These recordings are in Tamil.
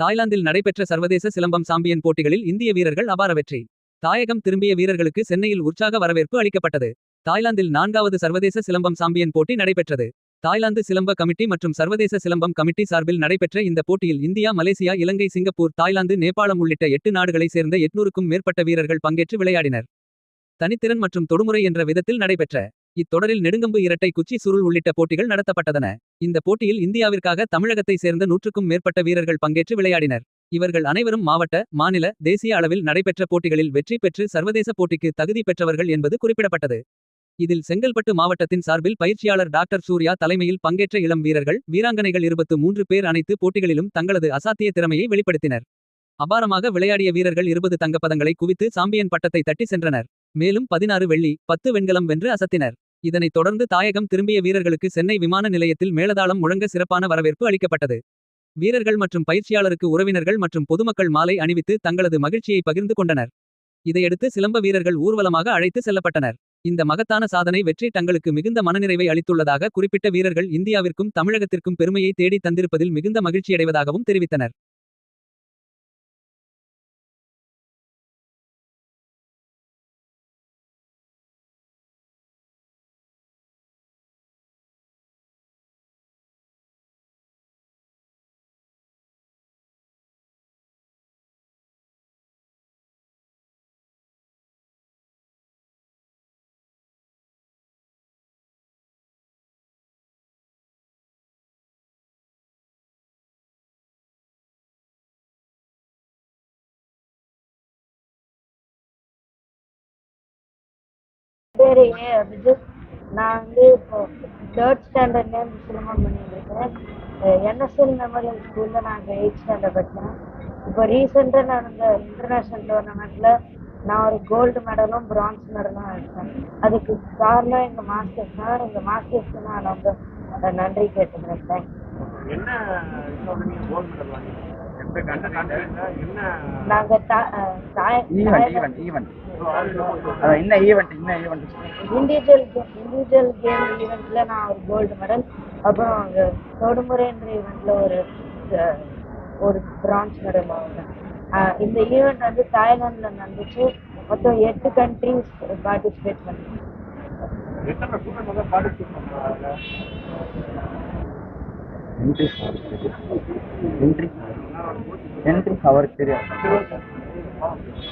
தாய்லாந்தில் நடைபெற்ற சர்வதேச சிலம்பம் சாம்பியன் போட்டிகளில் இந்திய வீரர்கள் அபார வெற்றி. தாயகம் திரும்பிய வீரர்களுக்கு சென்னையில் உற்சாக வரவேற்பு அளிக்கப்பட்டது. தாய்லாந்தில் நான்காவது சர்வதேச சிலம்பம் சாம்பியன் போட்டி நடைபெற்றது. தாய்லாந்து சிலம்ப கமிட்டி மற்றும் சர்வதேச சிலம்பம் கமிட்டி சார்பில் நடைபெற்ற இந்த போட்டியில் India Malaysia Ilangai Singapore Thailand Nepal உள்ளிட்ட எட்டு நாடுகளைச் சேர்ந்த எட்நூறுக்கும் மேற்பட்ட வீரர்கள் பங்கேற்று விளையாடினர். தனித்திறன் மற்றும் தொடுமுறை என்ற விதத்தில் நடைபெற்ற இத்தொடரில் நெடுங்கம்பு இரட்டை குச்சி சுருள் உள்ளிட்ட போட்டிகள் நடத்தப்பட்டதன. இந்த போட்டியில் இந்தியாவிற்காக தமிழகத்தை சேர்ந்த நூற்றுக்கும் மேற்பட்ட வீரர்கள் பங்கேற்று விளையாடினர். இவர்கள் அனைவரும் மாவட்ட, மாநில, தேசிய அளவில் நடைபெற்ற போட்டிகளில் வெற்றி பெற்று சர்வதேச போட்டிக்கு தகுதி பெற்றவர்கள் என்பது குறிப்பிடப்பட்டது. இதில் செங்கல்பட்டு மாவட்டத்தின் சார்பில் பயிற்சியாளர் டாக்டர் சூர்யா தலைமையில் பங்கேற்ற இளம் வீரர்கள், வீராங்கனைகள் இருபத்து மூன்று பேர் அனைத்து போட்டிகளிலும் தங்களது அசாத்திய திறமையை வெளிப்படுத்தினர். அபாரமாக விளையாடிய வீரர்கள் இருபது தங்கப்பதங்களை குவித்து சாம்பியன் பட்டத்தை தட்டி சென்றனர். மேலும் பதினாறு வெள்ளி, பத்து வெண்கலம் வென்று அசத்தினர். இதனைத் தொடர்ந்து தாயகம் திரும்பிய வீரர்களுக்கு சென்னை விமான நிலையத்தில் மேலதாளம் முழங்க சிறப்பான வரவேற்பு அளிக்கப்பட்டது. வீரர்கள் மற்றும் பயிற்சியாளருக்கு உறவினர்கள் மற்றும் பொதுமக்கள் மாலை அணிவித்து தங்களது மகிழ்ச்சியை பகிர்ந்து கொண்டனர். இதையடுத்து சிலம்ப வீரர்கள் ஊர்வலமாக அழைத்து செல்லப்பட்டனர். இந்த மகத்தான சாதனை வெற்றி தங்களுக்கு மிகுந்த மனநிறைவை அளித்துள்ளதாக குறிப்பிட்ட வீரர்கள் இந்தியாவிற்கும் தமிழகத்திற்கும் பெருமையை தேடி தந்திருப்பதில் மிகுந்த மகிழ்ச்சியடைவதாகவும் தெரிவித்தனர். பேரு ஏ அபிஜித் நான் வந்து இப்போ தேர்ட் ஸ்டாண்டர்ட்லேருந்து சிலம்பம் பண்ணியிருக்கேன். என்எஸ்எல் மெமோரியல் ஸ்கூலில் நான் எயிட் ஸ்டாண்டர்ட் படித்தேன் இப்போ ரீசெண்டாக நடந்த இன்டர்நேஷ்னல் டோர்னமெண்ட்டில் நான் ஒரு கோல்டு மெடலும் பிரான்ஸ் மெடலும் எடுத்தேன் அதுக்கு காரணம் எங்கள் மாஸ்டர்ஸ் தான். எங்கள் மாஸ்டர்ஸ்க்கு நான் ரொம்ப நன்றி கேட்டுக்கிறேன். தேங்க்ஸ் என்ன நீங்க ஈவெண்ட் ஈவெண்ட் என்ன ஈவெண்ட் என்ன event individual game individual game ஈவெண்ட்ல நான் ஒரு கோல்டு மெடல் அப்புறம் அங்க தொடுமுறைன்ற ஈவெண்ட்ல ஒரு ஒரு பிரான்ஸ் மெடல் வாங்கினேன். இந்த ஈவெண்ட் வந்து தாய்லாந்துல நடந்துச்சு. மொத்தம் எட்டு கண்ட்ரிஸ் பார்ட்டிசிபேட் பண்ணி.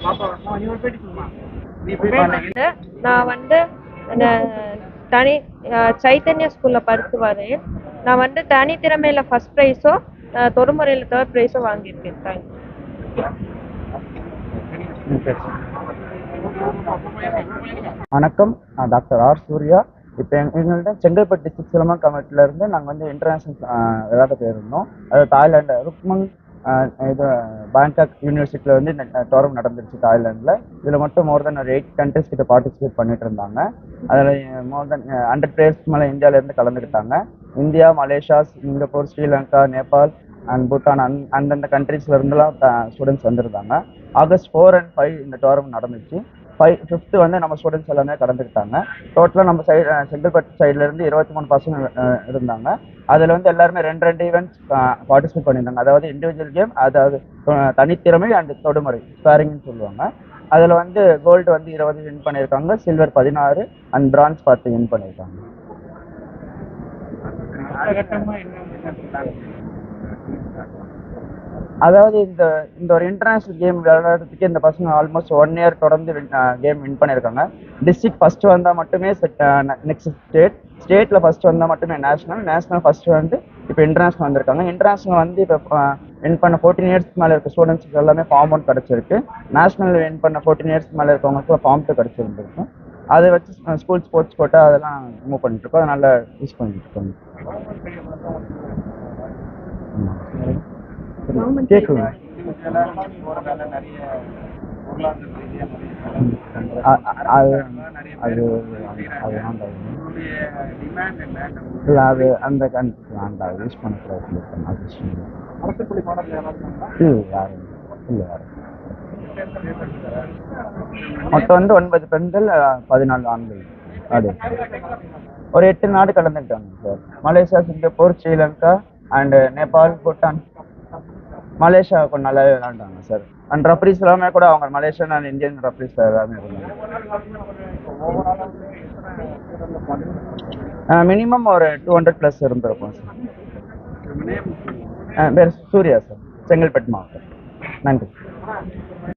பாப்பா நீ ஒரு பேட்டி சொல்லுமா நீ வந்து நான் வந்து தனி சைத்தன்யா ஸ்கூலில் படித்து வரேன் நான் வந்து தனித்திறமையில் ஃபர்ஸ்ட் ப்ரைஸும் தொடுமுறையில் தேர்ட் ப்ரைஸும் வாங்கியிருக்கேன். தேங்க்யூ வணக்கம். நான் டாக்டர் ஆர் சூர்யா. இப்போ எங்க எங்கள்கிட்ட செங்கல்பட்டு டிஸ்ட்ரிக் சிலமா கமிட்டில நாங்கள் வந்து இன்டர்நேஷனல் விளையாட போயிருந்தோம் அது தாய்லாந்து ருக்மங் இது பேங்காக் யூனிவர்சிட்டியில் வந்து இந்த டோரம் நடந்துருச்சு தாய்லாண்டில் இதில் மட்டும் மோர் தென் ஒரு எயிட் கண்ட்ரிஸ் கிட்ட பார்ட்டிசிபேட் பண்ணிட்டு இருந்தாங்க. அதில் மோர் தென் ஹண்ட்ரட் பிளேயர்ஸ்க்கு மேலே இந்தியாவிலேருந்து கலந்துக்கிட்டாங்க. India Malaysia Singapore Sri Lanka Nepal and Bhutan அந் அந்தந்த கண்ட்ரீஸ்ல இருந்துலாம் ஸ்டூடெண்ட்ஸ் வந்திருந்தாங்க. ஆகஸ்ட் ஃபோர் அண்ட் ஃபைவ் இந்த டோர்னமெண்ட் நடந்துச்சு. ஃபைவ் ஃபிஃப்த்து வந்து நம்ம ஸ்டூடெண்ட்ஸ் எல்லாமே கலந்துக்கிட்டாங்க டோட்டலாக நம்ம சைடு செங்கல்பட்டு சைடுல இருந்து இருபத்தி மூணு பசங்க இருந்தாங்க. அதில் வந்து எல்லாருமே ரெண்டு ரெண்டு ஈவெண்ட்ஸ் பார்ட்டிசிபேட் பண்ணியிருந்தாங்க. அதாவது இண்டிவிஜுவல் கேம் அதாவது தனித்திறமை அண்ட் தொடுமுறை ஸ்பேரிங்னு சொல்லுவாங்க. அதில் வந்து கோல்டு வந்து இருபது வின் பண்ணியிருக்காங்க. சில்வர் பதினாறு அண்ட் பிரான்ஸ் பத்து வின் பண்ணியிருக்காங்க. அதாவது இந்த இந்த ஒரு இன்டர்நேஷனல் கேம் விளையாடுறதுக்கு இந்த பசங்க ஆல்மோஸ்ட் ஒன் இயர் தொடர்ந்து கேம் வின் பண்ணியிருக்காங்க. டிஸ்ட்ரிக்ட் ஃபர்ஸ்ட் வந்தால் மட்டுமே நெக்ஸ்ட் ஸ்டேட் ஸ்டேட்டில் ஃபர்ஸ்ட் வந்தால் மட்டுமே நேஷனல் நேஷனல் ஃபர்ஸ்ட் வந்து இப்போ இன்டர்நேஷனல் வந்திருக்காங்க. இன்டர்நேஷ்னல் வந்து இப்போ வின் பண்ண ஃபோர்டீன் இயர்ஸ்க்கு மேலே இருக்க ஸ்டூடெண்ட்ஸ்க்கு எல்லாமே ஃபார்ம் ஒன் கிடச்சிருக்கு. நேஷனல் வின் பண்ண ஃபோர்டீன் இயர்ஸ்க்கு மேலே இருக்கவங்களுக்கு ஃபார்ம் டூ கிடச்சிருந்துருக்கும் அதை வச்சு ஸ்கூல் ஸ்போர்ட்ஸ் கோட்டா அதெல்லாம் மூவ் பண்ணிட்டு இருக்கோம் அதை நல்லா யூஸ் பண்ணிட்டு இருக்கோம் கேட்குங்க அது இல்லை அந்த வேண்டாம். யூஸ் பண்ணக்கூடாது. அது? இல்லை யாரும் இல்லை. யாரும் மொத்தம் வந்து ஒன்பது பெண்கள் பதினாலு ஆண்கள். அது. ஒரு எட்டு நாடு கலந்துக்கிட்டாங்க sir. Malaysia Singapore Sri Lanka and Nepal Bhutan Malaysia கொஞ்சம் நல்லாவே விளாண்டாங்க சார் அண்ட் ரெஃபரிஸ் எல்லாமே கூட அவங்க மலேசியன் அண்ட் இந்தியன் ரெஃபரிஸ் எல்லாமே இருந்தாங்க மினிமம் uh, ஒரு டூ ஹண்ட்ரட் ப்ளஸ் இருந்திருக்கும் சார் uh, பேர் சூர்யா சார் செங்கல்பட்டு மாவட்டம். நன்றி.